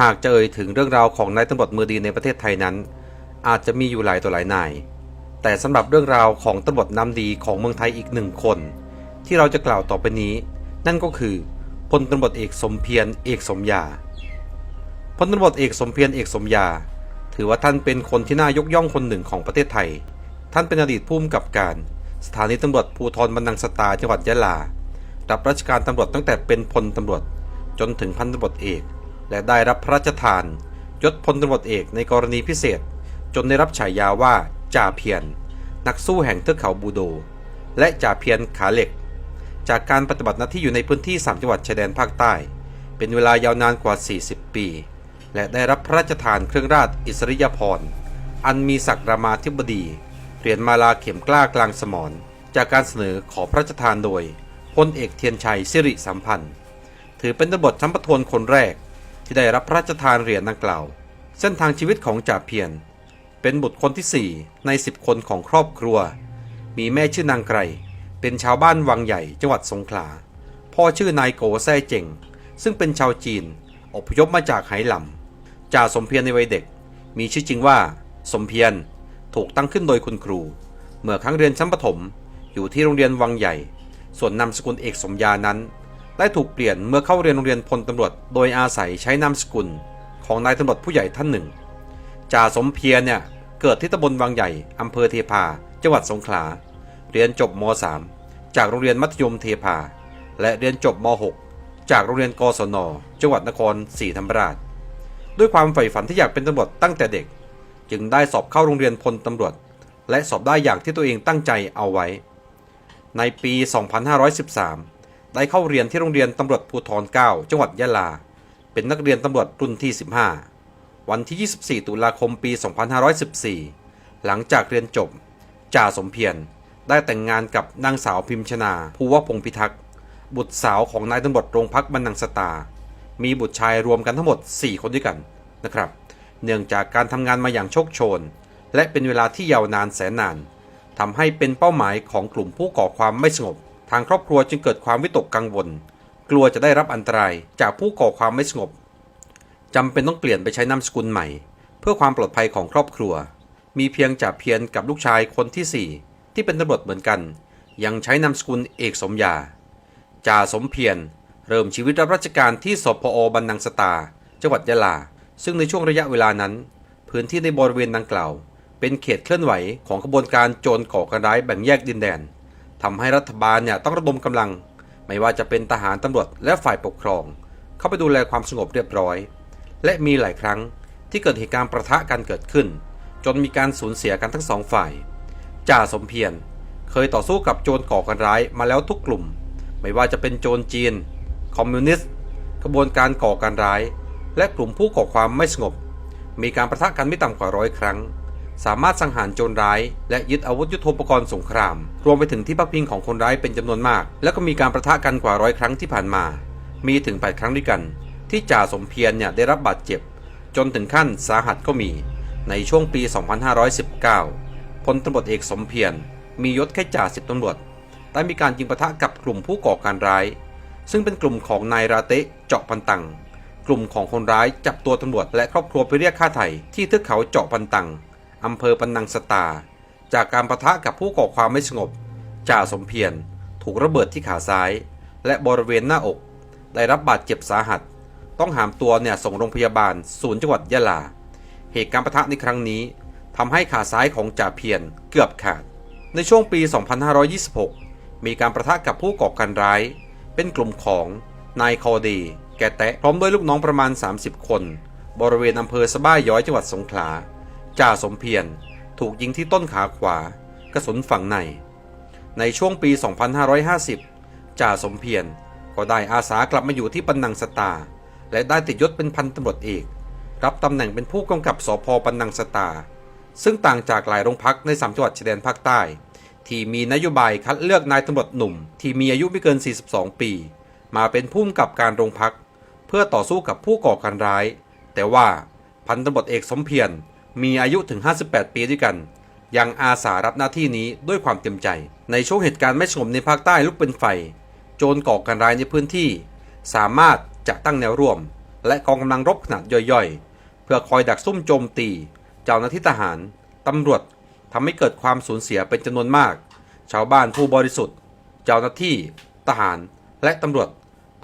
หากจะเอ่ยถึงเรื่องราวของนายตำรวจมือดีในประเทศไทยนั้น อาจจะมีอยู่หลายตัวหลายนาย แต่สำหรับเรื่องราวของตำรวจน้ำดีของเมืองไทยอีกหนึ่งคน ที่เราจะกล่าวต่อไปนี้ นั่นก็คือพลตำรวจเอกสมเพียรเอกสมยาพลตำรวจเอกสมเพียรเอกสมยา ถือว่าท่านเป็นคนที่น่ายกย่องคนหนึ่งของประเทศไทย ท่านเป็นอดีตผู้กำกับการ สถานีตำรวจภูธรบรรนังสตาจังหวัดยะลารับราชการตำรวจตั้งแต่เป็นพลตำรวจจนถึงพันตำรวจเอก และได้รับพระราชทานยศพลตำรวจเอกในกรณีพิเศษ จนได้รับฉายาว่าจ่าเพียรนักสู้แห่งเทือกเขาบูโด และจ่าเพียรขาเหล็ก จากการปฏิบัติหน้าที่อยู่ในพื้นที่ 3 จังหวัดชายแดนภาคใต้ เป็นเวลายาวนานกว่า 40 ปี และได้รับพระราชทานเครื่องราชอิสริยาภรณ์อันมีศักดิ์รามาธิบดีเหรียญมาลาเข็มกล้ากลางสมรจากการเสนอขอพระราชทานโดยพลเอกเทียนชัยสิริสัมพันธ์ ถือเป็นตำรวจชั้นประทวนคนแรก ที่ได้รับพระราชทานเหรียญดังกล่าว เส้นทางชีวิตของจ่าเพียรเป็นบุตรคนที่ 4 ใน 10 คนของครอบครัว มีแม่ชื่อนางไกรเป็นชาวบ้านวังใหญ่จังหวัดสงขลา พ่อชื่อนายโกแซ่เจงซึ่งเป็นชาวจีน อพยพมาจากไหหลำจ่าสมเพียรในวัยเด็ก มีชื่อจริงว่า สมเพียรถูกตั้งขึ้นโดยคุณครู เมื่อครั้งเรียนชั้นประถม อยู่ที่โรงเรียนวังใหญ่ ส่วนนามสกุลเอกสมยานั้น ได้ถูกเปลี่ยนเมื่อเข้าเรียนโรงเรียนพลตำรวจ โดยอาศัยใช้นามสกุล ของนายตำรวจผู้ใหญ่ท่านหนึ่ง จ่าสมเพียรเนี่ยเกิดที่ตำบลวังใหญ่อำเภอเทพา จังหวัดสงขลา เรียนจบม .3 จากโรงเรียนมัธยมเทพา และเรียนจบม .6 จากโรงเรียนกศน จังหวัดนครศรีธรรมราช ด้วยความใฝ่ฝันที่อยากเป็นตำรวจตั้งแต่เด็ก จึงได้สอบเข้าโรงเรียนพลตำรวจ และสอบได้อย่างที่ตัวเองตั้งใจเอาไว้ ในปี 2513 ได้เข้าเรียนที่โรงเรียนตำรวจภูธร9จังหวัดยะลา เป็นนักเรียนตำรวจรุ่นที่ 15 วันที่ 24 ตุลาคมปี 2514 หลังจากเรียนจบ จ่าสมเพียรได้แต่งงานกับนางสาวพิมชนา ภูวพงพิทักษ์ บุตรสาวของนายตำรวจโรงพักบรรนังสตา มีบุตรชายรวมกันทั้งหมด 4 คนด้วยกันนะครับ เนื่องจากการทำงานมาอย่างโชคโชน และเป็นเวลาที่ยาวนานแสนนานทำให้เป็นเป้าหมายของกลุ่มผู้ก่อความไม่สงบ ทางครอบครัวจึงเกิดความวิตกกังวล กลัวจะได้รับอันตรายจากผู้ก่อความไม่สงบจำเป็นต้องเปลี่ยนไปใช้นามสกุลใหม่ เพื่อความปลอดภัยของครอบครัว มีเพียงจ่าเพียรกับลูกชายคนที่ 4 ที่เป็นตำรวจเหมือนกัน ยังใช้นามสกุลเอกสมยาจ่าสมเพียรเริ่มชีวิตรับราชการที่สพอบรรนังสตา จังหวัดยะลา ซึ่งในช่วงระยะเวลานั้น พื้นที่ในบริเวณดังกล่าว เป็นเขตเคลื่อนไหวของขบวนการโจรก่อการร้ายแบ่งแยกดินแดน ทำให้รัฐบาลเนี่ยต้องระดมกำลัง ไม่ว่าจะเป็นทหารตำรวจและฝ่ายปกครอง เข้าไปดูแลความสงบเรียบร้อย และมีหลายครั้งที่เกิดเหตุการณ์ประทะกันเกิดขึ้น จนมีการสูญเสียกันทั้งสองฝ่ายจ่าสมเพียรเคยต่อสู้กับโจรก่อการร้ายมาแล้วทุกกลุ่ม ไม่ว่าจะเป็นโจรจีน คอมมิวนิสต์ขบวนการก่อการร้าย และกลุ่มผู้ก่อความไม่สงบ มีการประทะกันไม่ต่ำกว่าร้อยครั้ง สามารถสังหารโจรร้าย และยึดอาวุธยุโทโธปกรณ์สงคราม รวมไปถึงที่พักพิงของคนร้ายเป็นจำนวนมาก และก็มีการประทะกันกว่าร้อยครั้งที่ผ่านมา มีถึง 8 ครั้งด้วยกัน ที่จ่าสมเพียรเนี่ยได้รับบาดเจ็บ จนถึงขั้นสาหัสก็มี ในช่วงปี 2519 พลตำรวจเอกสมเพียรมียศแค่จ่าสิบตำรวจได้มีการยิงปะทะกับกลุ่มผู้ก่อการร้าย ซึ่งเป็นกลุ่มของนายราเตะเจาะพันตัง กลุ่มของคนร้ายจับตัวตำรวจและครอบครัวไปเรียกค่าไถ่ที่เทือกเขาเจาะพันตัง อำเภอปันนังสตา จากการประทะกับผู้ก่อความไม่สงบ จ่าสมเพียรถูกระเบิดที่ขาซ้าย และบริเวณหน้าอก ได้รับบาดเจ็บสาหัส ต้องหามตัวเนี่ยส่งโรงพยาบาลศูนย์จังหวัดยะลา เหตุการณ์ปะทะในครั้งนี้ทำให้ขาซ้ายของจ่าเพียรเกือบขาด ในช่วงปี 2526 มีการประทะกับผู้ก่อการร้าย เป็นกลุ่มของนายคอดี แกแตะพร้อมด้วยลูกน้องประมาณ 30 คน บริเวณอำเภอสะบ้าย้อยจังหวัดสงขลา จ่าสมเพียรถูกยิงที่ต้นขาขวากระสุนฝังใน ในช่วงปี 2550 จ่าสมเพียรก็ได้อาสากลับมาอยู่ที่ปันนังสตา และได้ติดยศเป็นพันตำรวจเอก รับตำแหน่งเป็นผู้กำกับสพปันนังสตา ซึ่งต่างจากหลายโรงพักในสามจังหวัดชายแดนภาคใต้ ที่มีนโยบายคัดเลือกนายตำรวจหนุ่ม ที่มีอายุไม่เกิน 42 ปี มาเป็นผู้กำกับการโรงพัก เพื่อต่อสู้กับผู้ก่อการร้าย แต่ว่าพันตำรวจเอกสมเพียร มีอายุถึง 58 ปีด้วยกัน ยังอาสารับหน้าที่นี้ด้วยความเต็มใจ ในช่วงเหตุการณ์ไม่สงบในภาคใต้ลุกเป็นไฟ โจรก่อการร้ายในพื้นที่ สามารถจะตั้งแนวร่วม และกองกำลังรบขนาดย่อยๆ เพื่อคอยดักซุ่มโจมตี เจ้าหน้าที่ทหารตำรวจทำให้เกิดความสูญเสียเป็นจำนวนมาก ชาวบ้านผู้บริสุทธิ์ เจ้าหน้าที่ ทหาร และตำรวจ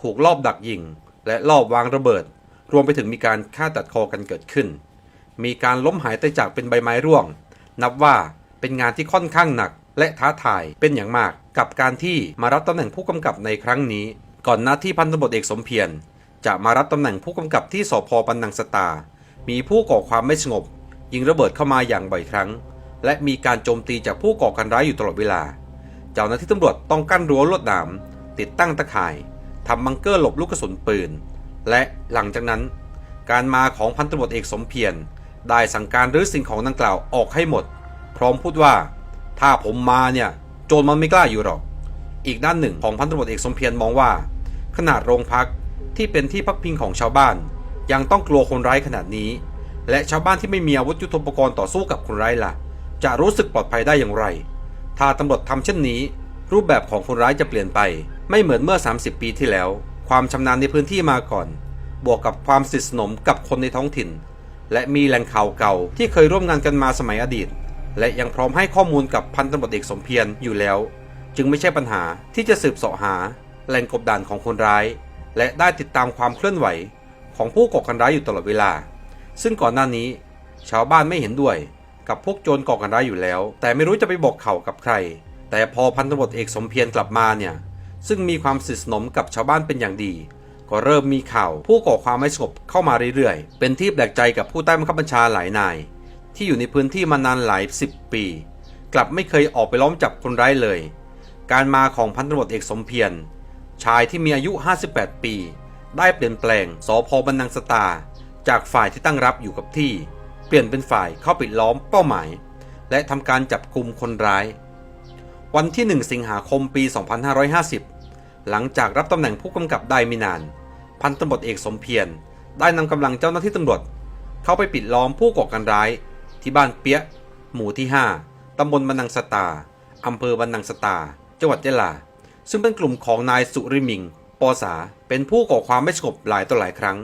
ถูกลอบดักยิง และลอบวางระเบิด รวมไปถึงมีการฆ่าตัดคอกันเกิดขึ้น มีการล้มหายตายจากเป็นใบไม้ร่วง นับว่าเป็นงานที่ค่อนข้างหนัก และท้าทายเป็นอย่างมาก กับการที่มารับตำแหน่งผู้กำกับในครั้งนี้ ก่อนหน้าที่พันตำรวจเอกสมเพียรจะมารับตำแหน่งผู้กำกับที่สพบันนังสตา มีผู้ก่อความไม่สงบ ยิงระเบิดเข้ามาอย่างบ่อยครั้ง และมีการโจมตีจากผู้ก่อการร้ายอยู่ตลอดเวลา เจ้าหน้าที่ตำรวจต้องกั้นรั้วลวดหนาม ติดตั้งตะข่ายทำบังเกอร์หลบลูกกระสุนปืน และหลังจากนั้น การมาของพันตำรวจเอกสมเพียร ได้สั่งการรื้อสิ่งของดังกล่าวออกให้หมด พร้อมพูดว่า ถ้าผมมาเนี่ย โจรมันไม่กล้าอยู่หรอก อีกด้านหนึ่งของพันตำรวจเอกสมเพียรมองว่า ขนาดโรงพักที่เป็นที่พักพิงของชาวบ้าน ยังต้องกลัวคนร้ายขนาดนี้ และชาวบ้านที่ไม่มีอาวุธยุทโธปกรณ์ต่อสู้กับคนร้ายล่ะ จะรู้สึกปลอดภัยได้อย่างไร ถ้าตำรวจทำเช่นนี้ รูปแบบของคนร้ายจะเปลี่ยนไป ไม่เหมือนเมื่อ 30 ปีที่แล้ว ความชำนาญในพื้นที่มาก่อน บวกกับความสนิทสนมกับคนในท้องถิ่น และมีแหล่งข่าวเก่าที่เคยร่วมงานกันมาสมัยอดีต และยังพร้อมให้ข้อมูลกับพันตำรวจเอกสมเพียรอยู่แล้ว จึงไม่ใช่ปัญหาที่จะสืบเสาะหา แหล่งกบดานของคนร้าย และได้ติดตามความเคลื่อนไหว ของผู้ก่อการร้ายอยู่ตลอดเวลา ซึ่งก่อนหน้านี้ ชาวบ้านไม่เห็นด้วย กับพวกโจรก่อการร้ายอยู่แล้ว แต่ไม่รู้จะไปบอกข่าวกับใคร แต่พอพันตำรวจเอกสมเพียรกลับมาเนี่ยซึ่งมีความสนิทสนมกับชาวบ้านเป็นอย่างดี ก็เริ่มมีข่าวผู้ก่อความไม่สงบเข้ามาเรื่อยๆ เป็นที่แปลกใจกับผู้ใต้บังคับบัญชาหลายนาย ที่อยู่ในพื้นที่มานานหลายสิบปี กลับไม่เคยออกไปล้อมจับคนร้ายเลย การมาของพันตำรวจเอกสมเพียรชายที่มีอายุ 58 ปี ได้เปลี่ยนแปลงสพบันนังสตา จากฝ่ายที่ตั้งรับอยู่กับที่ เปลี่ยนเป็นฝ่ายเข้าปิดล้อมเป้าหมาย และทำการจับกลุ่มคนร้าย วันที่ 1 สิงหาคมปี 2550 หลังจากรับตำแหน่งผู้กำกับได้ไม่นาน พันตำรวจเอกสมเพียรได้นำกำลังเจ้าหน้าที่ตำรวจ เข้าไปปิดล้อมผู้ก่อการร้าย ที่บ้านเปียะหมู่ที่ 5ตำบลบันนังสตาอำเภอบันนังสตา จังหวัดยะลา ซึ่งเป็นกลุ่มของนายสุริมิง ปอสา เป็นผู้ก่อความไม่สงบหลายต่อหลายครั้ง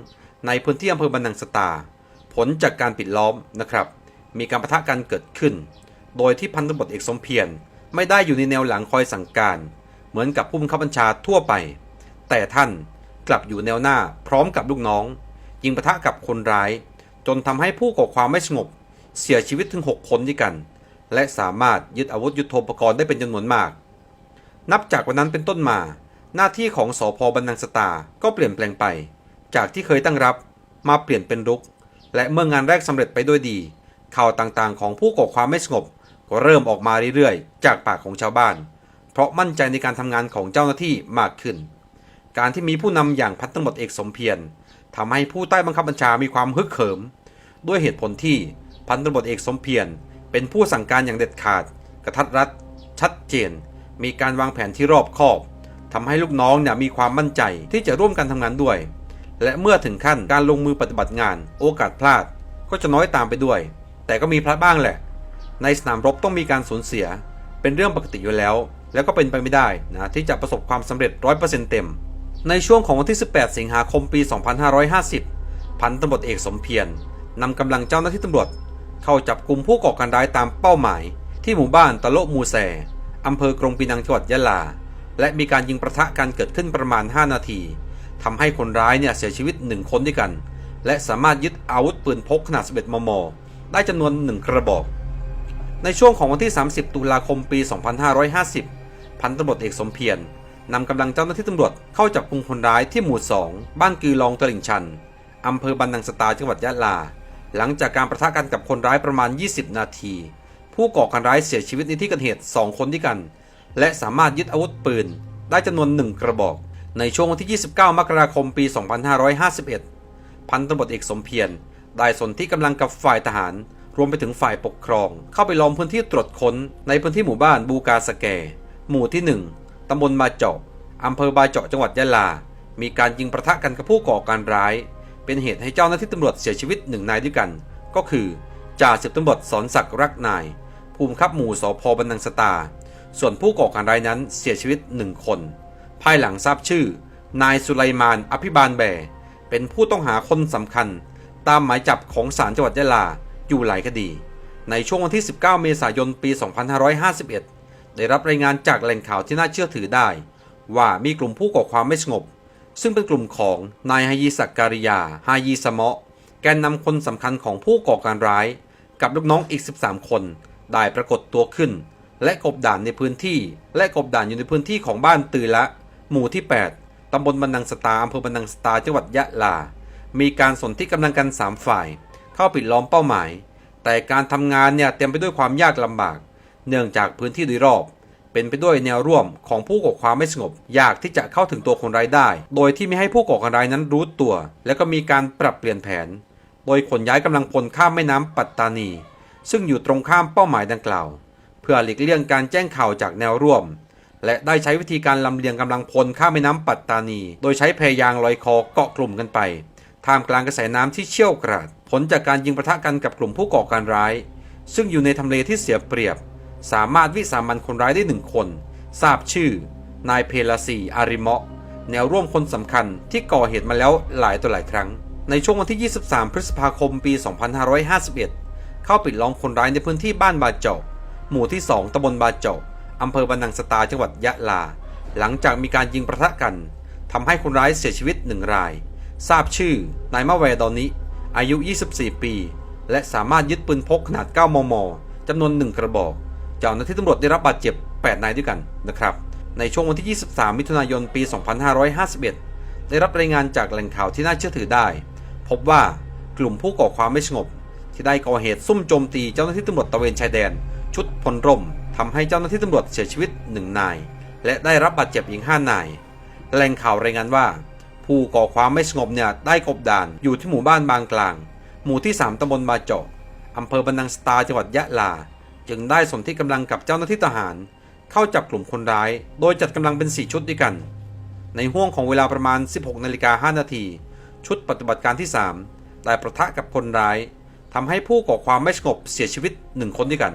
ในพื้นที่อำเภอบันนังสตา ผลจากการปิดล้อมนะครับ มีการประทะกันเกิดขึ้น โดยที่พันตำรวจเอกสมเพียรไม่ได้อยู่ในแนวหลังคอยสั่งการ เหมือนกับผู้บังคับบัญชาทั่วไป แต่ท่านกลับอยู่แนวหน้าพร้อมกับลูกน้อง ยิงปะทะกับคนร้าย จนทำให้ผู้ก่อความไม่สงบ เสียชีวิตถึง 6 คนด้วยกัน และสามารถยึดอาวุธยุโทโธปกรณ์ได้เป็นจำนวนมาก นับจากวันนั้นเป็นต้นมา หน้าที่ของสอพบันนังสตาก็เปลี่ยนแปลงไป จากที่เคยตั้งรับมาเปลี่ยนเป็นรุก และเมื่องานแรกสำเร็จไปด้วยดี ข่าวต่างๆ ของผู้ก่อความไม่สงบก็เริ่มออกมาเรื่อยๆ จากปากของชาวบ้าน เพราะมั่นใจในการทำงานของเจ้าหน้าที่มากขึ้น การที่มีผู้นำอย่างพันตำรวจเอกสมเพียรทำให้ผู้ใต้บังคับบัญชามีความฮึกเหิม ด้วยเหตุผลที่พันตำรวจเอกสมเพียรเป็นผู้สั่งการอย่างเด็ดขาด กระทัดรัดชัดเจน มีการวางแผนที่รอบคอบทำให้ลูกน้องเนี่ยมีความมั่นใจที่จะร่วมกันทำงานด้วย และเมื่อถึงขั้นการลงมือปฏิบัติงาน โอกาสพลาดก็จะน้อยตามไปด้วย แต่ก็มีพลาดบ้างแหละ ในสนามรบต้องมีการสูญเสีย เป็นเรื่องปกติอยู่แล้ว แล้วก็เป็นไปไม่ได้นะที่จะประสบความสำเร็จ 100%เต็ม ในช่วงของวันที่ 18 สิงหาคมปี 2550 พันตำรวจเอกสมเพียรนำกำลังเจ้าหน้าที่ตำรวจ เข้าจับกลุ่มผู้ก่อการร้ายตามเป้าหมาย ที่หมู่บ้านตะโลมูแซอำเภอกรงปีนังจังหวัดยะลา และมีการยิงประทะกันเกิดขึ้นประมาณ 5 นาทีทำให้คนร้ายเนี่ยเสียชีวิต 1 คนด้วยกัน และสามารถยึดอาวุธปืนพกขนาด 11 มม ได้จำนวน 1 กระบอก ในช่วงของวันที่ 30 ตุลาคมปี 2550 พันตำรวจเอกสมเพียรนำกำลังเจ้าหน้าที่ตำรวจเข้าจับกุมคนร้ายที่หมู่ 2 บ้านกือลองตลิ่งชันอำเภอบันนังสตาจังหวัดยะลา หลังจากการประทะกันกับคนร้ายประมาณ 20 นาที ผู้ก่อการร้ายเสียชีวิตในที่เกิดเหตุ 2 คนด้วยกัน และสามารถยึดอาวุธปืน ได้จำนวน 1 กระบอก ในช่วงวันที่ 29 มกราคมปี 2551 พันตำรวจเอกสมเพียรได้สนที่กำลังกับฝ่ายทหาร รวมไปถึงฝ่ายปกครอง เข้าไปล้อมพื้นที่ตรวจค้นในพื้นที่หมู่บ้านบูกาสแก หมู่ที่ 1ตำบลบาเจาะอำเภอบาเจาะจังหวัดยะลา มีการยิงประทะกันกับผู้ก่อการร้าย เป็นเหตุให้เจ้าหน้าที่ตำรวจเสียชีวิตหนึ่งนายด้วยกัน ก็คือจ่าสิบตำรวจสอนศักดิ์รักนาย ภูมิคับหมู่สพบันนังสตา ส่วนผู้ก่อการร้ายนั้นเสียชีวิตหนึ่งคน ภายหลังทราบชื่อ นายสุไลมานอภิบาลแบ เป็นผู้ต้องหาคนสำคัญ ตามหมายจับของศาลจังหวัดยะลาอยู่หลายคดี ในช่วงวันที่ 19 เมษายน ปี 2551 ได้รับรายงานจากแหล่งข่าวที่น่าเชื่อถือได้ ว่ามีกลุ่มผู้ก่อความไม่สงบ ซึ่งเป็นกลุ่มของนายฮายีสักการิยาฮายีสมะแกนนำคนสำคัญของผู้ก่อการร้าย กับลูกน้องอีก 13 คน ได้ปรากฏตัวขึ้น และกบด่านในพื้นที่ และกบด่านอยู่ในพื้นที่ของบ้านตือละ หมู่ที่ 8ตำบลบันนังสตาอำเภอบันนังสตาจังหวัดยะลา มีการสนที่กำลังกัน 3 ฝ่าย เข้าปิดล้อมเป้าหมาย แต่การทำงานเนี่ยเต็มไปด้วยความยากลำบาก เนื่องจากพื้นที่โดยรอบ เป็นไปด้วยแนวร่วมของผู้ก่อความไม่สงบ ยากที่จะเข้าถึงตัวคนร้ายได้ โดยที่ไม่ให้ผู้ก่อการร้ายนั้นรู้ตัว และก็มีการปรับเปลี่ยนแผน โดยขนย้ายกำลังพลข้ามแม่น้ำปัตตานี ซึ่งอยู่ตรงข้ามเป้าหมายดังกล่าว เพื่อหลีกเลี่ยงการแจ้งข่าวจากแนวร่วม และได้ใช้วิธีการลำเลียงกำลังพลข้ามแม่น้ำปัตตานี โดยใช้เพยางลอยคอเกาะกลุ่มกันไปท่ามกลางกระแสน้ำที่เชี่ยวกราด ผลจากการยิงปะทะกันกับกลุ่มผู้ก่อการร้าย ซึ่งอยู่ในทำเลที่เสียเปรียบ สามารถวิสามันคนร้ายได้หนึ่งคน ทราบชื่อ นายเพลาซีอาริมะแนวร่วมคนสำคัญที่ก่อเหตุมาแล้วหลายต่อหลายครั้ง ในช่วงวันที่ 23 พฤษภาคมปี 2551 เข้าปิดล้อมคนร้ายในพื้นที่บ้านบาเจาะหมู่ที่ 2ตำบลบาเจาะอำเภอบันนังสตาจังหวัดยะลา หลังจากมีการยิงประทะกันทำให้คนร้ายเสียชีวิตหนึ่งราย ทราบชื่อนายมะแวดอนนิอายุ 24 ปี และสามารถยึดปืนพกขนาด 9 มม จำนวน1กระบอก เจ้าหน้าที่ตำรวจได้รับบาดเจ็บ 8 นายด้วยกันนะครับ ในช่วงวันที่ 23 มิถุนายน ปี 2551 ได้รับรายงานจากแหล่งข่าวที่น่าเชื่อถือได้ พบว่ากลุ่มผู้ก่อความไม่สงบ ที่ได้ก่อเหตุซุ่มโจมตีเจ้าหน้าที่ตำรวจตะเวนชายแดน ชุดพลร่มทำให้เจ้าหน้าที่ตำรวจเสียชีวิต 1 นาย และได้รับบาดเจ็บอีก 5 นาย แหล่งข่าวรายงานว่า ผู้ก่อความไม่สงบเนี่ยได้กบดานอยู่ที่หมู่บ้านบางกลาง หมู่ที่ 3ตำบลบาเจาะอำเภอบันนังสตาจังหวัดยะลา จึงได้สนที่กำลังกับเจ้าหน้าที่ทหาร เข้าจับกลุ่มคนร้าย โดยจัดกำลังเป็น 4 ชุดด้วยกัน ในห่วงของเวลาประมาณ 16นาฬิกา5นาทีชุดปฏิบัติการที่ 3 ได้ประทะกับคนร้ายทำให้ผู้ก่อความไม่สงบเสียชีวิต 1 คนด้วยกัน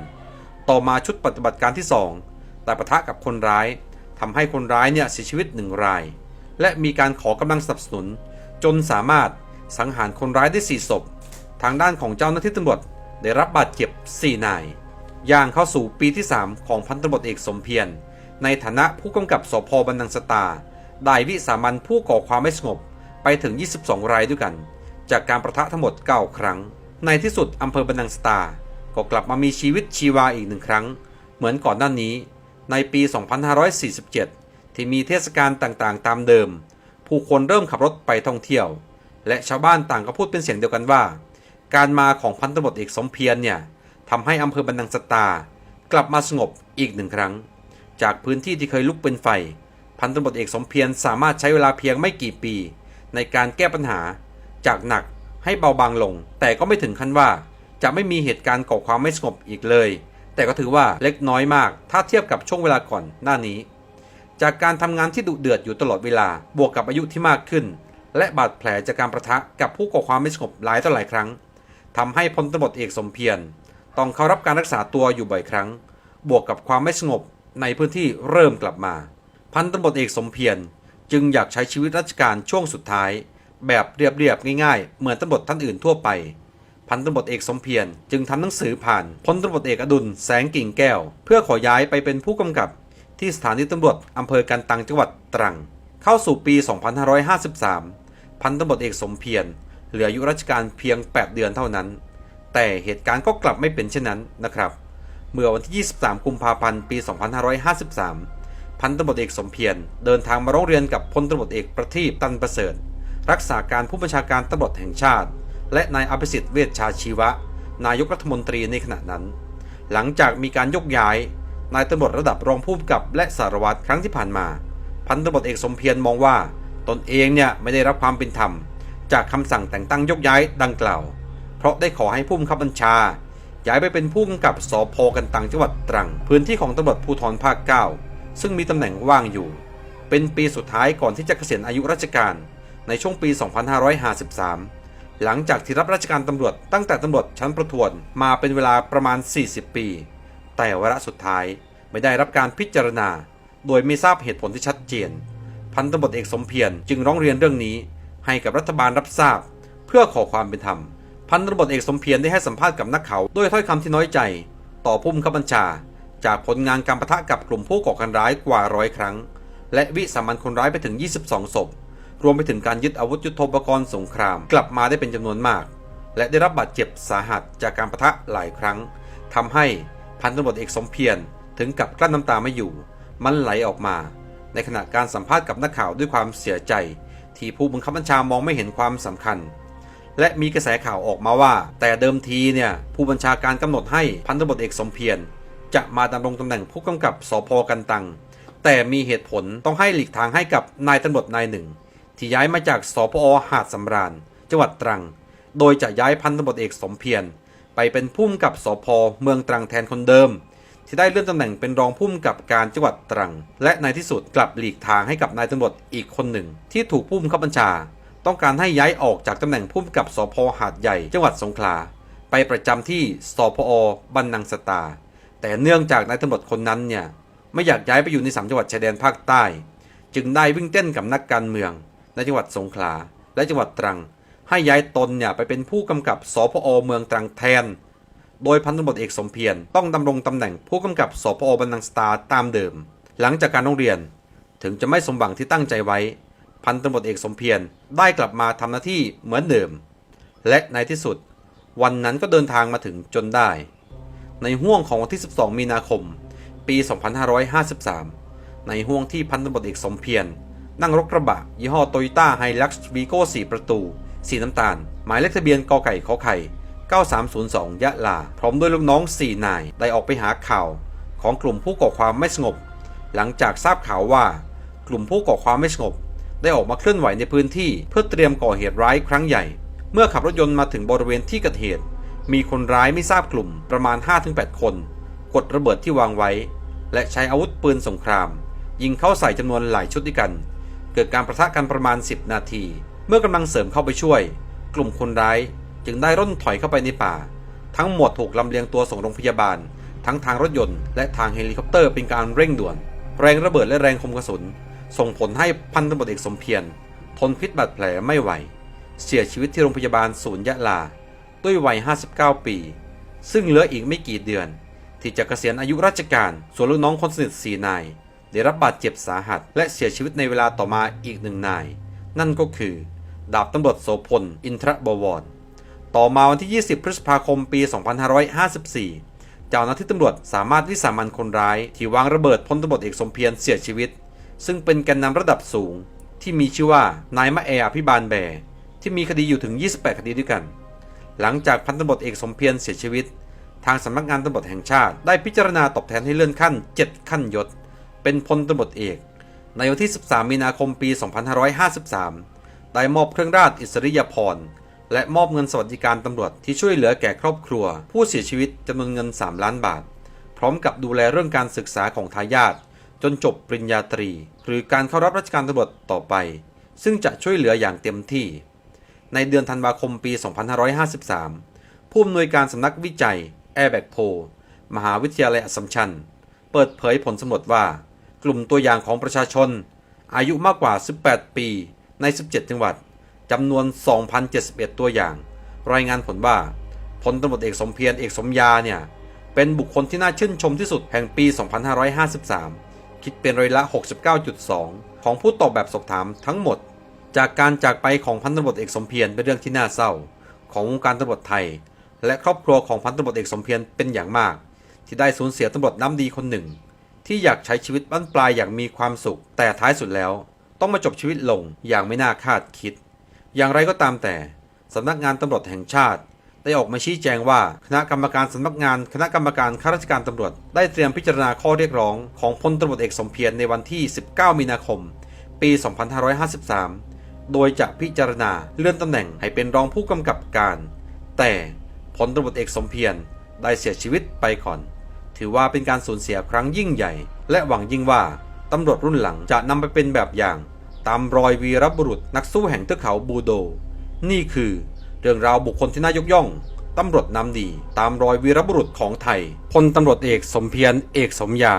ต่อมาชุดปฏิบัติการที่ 2 ได้ประทะกับคนร้ายทำให้คนร้ายเนี่ยเสียชีวิต 1 ราย และมีการขอกำลังสนับสนุน จนสามารถสังหารคนร้ายได้ 4 ศพ ทางด้านของเจ้าหน้าที่ตำรวจได้รับบาดเจ็บ 4 นาย ย่างเข้าสู่ปีที่ 3 ของพันตำรวจเอกสมเพียรในฐานะผู้กำกับสพบันนังสตา ได้วิสามันผู้ก่อความไม่สงบไปถึง 22 รายด้วยกัน จากการประทะทั้งหมด 9 ครั้ง ในที่สุดอำเภอบันนังสตา ก็กลับมามีชีวิตชีวาอีกหนึ่งครั้ง เหมือนก่อนหน้านี้ ในปี 2547 ที่มีเทศกาลต่างๆ ตามเดิม ผู้คนเริ่มขับรถไปท่องเที่ยว และชาวบ้านต่างก็พูดเป็นเสียงเดียวกันว่า การมาของพันตำรวจเอกสมเพียรเนี่ย ทำให้อำเภอบันนังสตากลับมาสงบอีกหนึ่งครั้ง จากพื้นที่ที่เคยลุกเป็นไฟ พันตำรวจเอกสมเพียรสามารถใช้เวลาเพียงไม่กี่ปี ในการแก้ปัญหา จากหนักให้เบาบางลง แต่ก็ไม่ถึงขั้นว่า จะไม่มีเหตุการณ์ก่อความไม่สงบอีกเลย แต่ก็ถือว่าเล็กน้อยมาก ถ้าเทียบกับช่วงเวลาก่อนหน้านี้ จากการทำงานที่ดุเดือดอยู่ตลอดเวลาบวกกับอายุที่มากขึ้น และบาดแผลจากการประทะกับผู้ก่อความไม่สงบหลายต่อหลายครั้งทำให้พลตำรวจเอกสมเพียร ต้องเข้ารับการรักษาตัวอยู่บ่อยครั้ง บวกกับความไม่สงบในพื้นที่เริ่มกลับมา พันตำรวจเอกสมเพียรจึงอยากใช้ชีวิตราชการช่วงสุดท้าย แบบเรียบๆง่ายๆ เหมือนตำรวจท่านอื่นทั่วไป พันตำรวจเอกสมเพียรจึงทำหนังสือผ่านพลตำรวจเอกอดุลแสงกิ่งแก้ว เพื่อขอย้ายไปเป็นผู้กำกับ ที่สถานีตำรวจอำเภอกันตังจังหวัดตรัง เข้าสู่ปี 2553 พันตำรวจเอกสมเพียรเหลืออายุราชการเพียง 8 เดือนเท่านั้น แต่เหตุการณ์ก็กลับไม่เป็นเช่นนั้นนะครับ เมื่อวันที่ 23 กุมภาพันธ์ ปี 2553 พันตำรวจเอกสมเพียรเดินทางมาร้องเรียนกับพลตำรวจเอกประทีปตันประเสริฐ รักษาการผู้บัญชาการตำรวจแห่งชาติ และนายอภิสิทธิ์เวชชาชีวะ นายกรัฐมนตรีในขณะนั้น หลังจากมีการยกย้าย นายตำรวจระดับรองผู้กำกับและสารวัตรครั้งที่ผ่านมา พันตำรวจเอกสมเพียรมองว่า ตนเองเนี่ยไม่ได้รับความเป็นธรรม จากคำสั่งแต่งตั้งยกย้ายดังกล่าว ราะได้ขอให้ผู้บังคับบัญชา ย้ายไปเป็นผู้กำกับสอพกันตังจังหวัดตรัง พื้นที่ของตำรวจภูธรภาค 9 ซึ่งมีตำแหน่งว่างอยู่ เป็นปีสุดท้ายก่อนที่จะเกษียณอายุราชการในช่วงปี 2553 หลังจากที่รับราชการตำรวจตั้งแต่ตำรวจชั้นประทวนมาเป็นเวลาประมาณ 40 ปี แต่วาระสุดท้ายไม่ได้รับการพิจารณา โดยไม่ทราบเหตุผลที่ชัดเจน พันตำรวจเอกสมเพียรจึงร้องเรียนเรื่องนี้ ให้กับรัฐบาลรับทราบ เพื่อขอความเป็นธรรม พันตำรวจเอกสมเพียรได้ให้สัมภาษณ์กับนักข่าวด้วยถ้อยคำที่น้อยใจ ต่อผู้บังคับบัญชา จากผลงานการประทะกับกลุ่มผู้ก่อการร้ายกว่าร้อยครั้ง และวิสามันคนร้ายไปถึง 22 ศพ รวมไปถึงการยึดอาวุธยุโทโธปกรณ์สงคราม กลับมาได้เป็นจำนวนมาก และได้รับบาดเจ็บสาหัสจากการประทะหลายครั้งทำให้พันตำรวจเอกสมเพียรถึงกับกลั้นน้ำตาไม่อยู่ มันไหลออกมา ในขณะการสัมภาษณ์กับนักข่าวด้วยความเสียใจ ที่ผู้บังคับบัญชามองไม่เห็นความสำคัญ และมีกระแสข่าวออกมาว่า แต่เดิมทีเนี่ยผู้บัญชาการกำหนดให้พันตำรวจเอกสมเพียรจะมาดำรงตำแหน่งผู้กำกับสพกันตัง แต่มีเหตุผลต้องให้หลีกทางให้กับนายตำรวจนายหนึ่ง ที่ย้ายมาจากสพอหาดสำราญ จังหวัดตรัง โดยจะย้ายพันตำรวจเอกสมเพียรไปเป็นผู้กำกับสพเมืองตรังแทนคนเดิม ที่ได้เลื่อนตำแหน่งเป็นรองผู้กำกับการจังหวัดตรัง และในที่สุดกลับหลีกทางให้กับนายตำรวจอีกคนหนึ่ง ที่ถูกผู้บังคับบัญชา ต้องการให้ย้ายออกจากตำแหน่งผู้กำกับสพหาดใหญ่จังหวัดสงขลา ไปประจำที่สพอบรรนังสตา แต่เนื่องจากนายตำรวจคนนั้นเนี่ยไม่อยากย้ายไปอยู่ในสามจังหวัดชายแดนภาคใต้ จึงได้วิ่งเต้นกับนักการเมือง ในจังหวัดสงขลา และจังหวัดตรัง ให้ย้ายตนเนี่ยไปเป็นผู้กำกับสพอเมืองตรังแทน โดยพันตำรวจเอกสมเพียรต้องดำรงตำแหน่งผู้กำกับสพอบรรนังสตาตามเดิม หลังจากการร้องเรียนถึงจะไม่สมหวังที่ตั้งใจไว้ พันตำรวจเอกสมเพียรได้กลับมาทำหน้าที่เหมือนเดิม และในที่สุด วันนั้นก็เดินทางมาถึงจนได้ ในห่วงของวันที่ 12 มีนาคม ปี 2553 ในห่วงที่พันตำรวจเอกสมเพียรนั่งรถกระบะ ยี่ห้อโตโยต้าไฮลักซ์วีโก้4ประตู สีน้ำตาล หมายเลขทะเบียนกอไก่ขอไข่ 9302 ยะลา พร้อมด้วยลูกน้อง 4 นาย ได้ออกไปหาข่าวของกลุ่มผู้ก่อความไม่สงบ หลังจากทราบข่าวว่า กลุ่มผู้ก่อความไม่สงบ ได้ออกมาเคลื่อนไหวในพื้นที่ เพื่อเตรียมก่อเหตุร้ายครั้งใหญ่ เมื่อขับรถยนต์มาถึงบริเวณที่เกิดเหตุ มีคนร้ายไม่ทราบกลุ่มประมาณ 5-8 คน กดระเบิดที่วางไว้ และใช้อาวุธปืนสงคราม ยิงเข้าใส่จำนวนหลายชุดด้วยกัน เกิดการประทะกันประมาณ 10 นาที เมื่อกำลังเสริมเข้าไปช่วย กลุ่มคนร้ายจึงได้ร่นถอยเข้าไปในป่า ทั้งหมดถูกลำเลียงตัวส่งโรงพยาบาล ทั้งทางรถยนต์และทางเฮลิคอปเตอร์เป็นการเร่งด่วน แรงระเบิดและแรงคมกระสุน ส่งผลให้พันตำรวจเอกสมเพียรทนพิษบาดแผลไม่ไหว เสียชีวิตที่โรงพยาบาลศูนย์ยะลา ด้วยวัย 59 ปี ซึ่งเหลืออีกไม่กี่เดือน ที่จะเกษียณอายุราชการ ส่วนลูกน้องคนสนิทสีนาย ได้รับบาดเจ็บสาหัส และเสียชีวิตในเวลาต่อมาอีกหนึ่งนาย นั่นก็คือ ดาบตำรวจโสพล อินทรบวร ต่อมาวันที่ 20 พฤษภาคมปี 2554 เจ้าหน้าที่ตำรวจสามารถวิสามันคนร้าย ที่วางระเบิดพลตำรวจเอกสมเพียรเสียชีวิต ซึ่งเป็นแกนนำระดับสูงที่มีชื่อว่านายมะแออภิบาลแบร์ที่มีคดีอยู่ถึง 28 คดีด้วยกัน หลังจากพันตำรวจเอกสมเพียรเสียชีวิต ทางสำนักงานตำรวจแห่งชาติได้พิจารณาตอบแทนให้เลื่อนขั้น 7 ขั้นยศ เป็นพลตำรวจเอก ในวันที่ 13 มีนาคมปี 2553 ได้มอบเครื่องราชอิสริยาภรณ์และมอบเงินสวัสดิการตำรวจที่ช่วยเหลือแก่ครอบครัว ผู้เสียชีวิตจำนวนเงิน 3 ล้านบาท พร้อมกับดูแลเรื่องการศึกษาของทายาท จนจบปริญญาตรี หรือการเข้ารับราชการตำรวจต่อไป ซึ่งจะช่วยเหลืออย่างเต็มที่ ในเดือนธันวาคมปี 2553 ผู้อำนวยการสำนักวิจัย a i r b a g p o มหาวิทยาลัยอัสสัมชัญ เปิดเผยผลสำรวจว่า กลุ่มตัวอย่างของประชาชน อายุมากกว่า 18 ปีใน 17 จังหวัดจำนวน 2,071 ตัวอย่าง รายงานผลว่าพลตำรวจเอกสมเพียรเอกสมยาเนี่ย เป็นบุคคลที่น่าชื่นชมที่สุดแห่งปี 2553 คิดเป็นร้อยละ 69.2 ของผู้ตอบแบบสอบถามทั้งหมด จากการจากไปของพันตำรวจเอกสมเพียรเป็นเรื่องที่น่าเศร้า ของวงการตำรวจไทย และครอบครัวของพันตำรวจเอกสมเพียรเป็นอย่างมาก ที่ได้สูญเสียตำรวจน้ำดีคนหนึ่ง ที่อยากใช้ชีวิตบ้านปลายอย่างมีความสุข แต่ท้ายสุดแล้ว ต้องมาจบชีวิตลงอย่างไม่น่าคาดคิด อย่างไรก็ตามแต่สำนักงานตำรวจแห่งชาติ ได้ออกมาชี้แจงว่า คณะกรรมการสำนักงานคณะกรรมการข้าราชการตำรวจ ได้เตรียมพิจารณาข้อเรียกร้องของพลตำรวจเอกสมเพียรในวันที่ 19 มีนาคม ปี 2553 โดยจะพิจารณาเลื่อนตำแหน่งให้เป็นรองผู้กำกับการ แต่พลตำรวจเอกสมเพียรได้เสียชีวิตไปก่อน ถือว่าเป็นการสูญเสียครั้งยิ่งใหญ่ และหวังยิ่งว่าตำรวจรุ่นหลังจะนำไปเป็นแบบอย่าง ตามรอยวีรบุรุษนักสู้แห่งเทือกเขาบูโด นี่คือ เรื่องราวบุคคลที่น่ายกย่องตำรวจน้ำดี ตามรอยวีรบุรุษของไทยพลตำรวจเอกสมเพียรเอกสมยา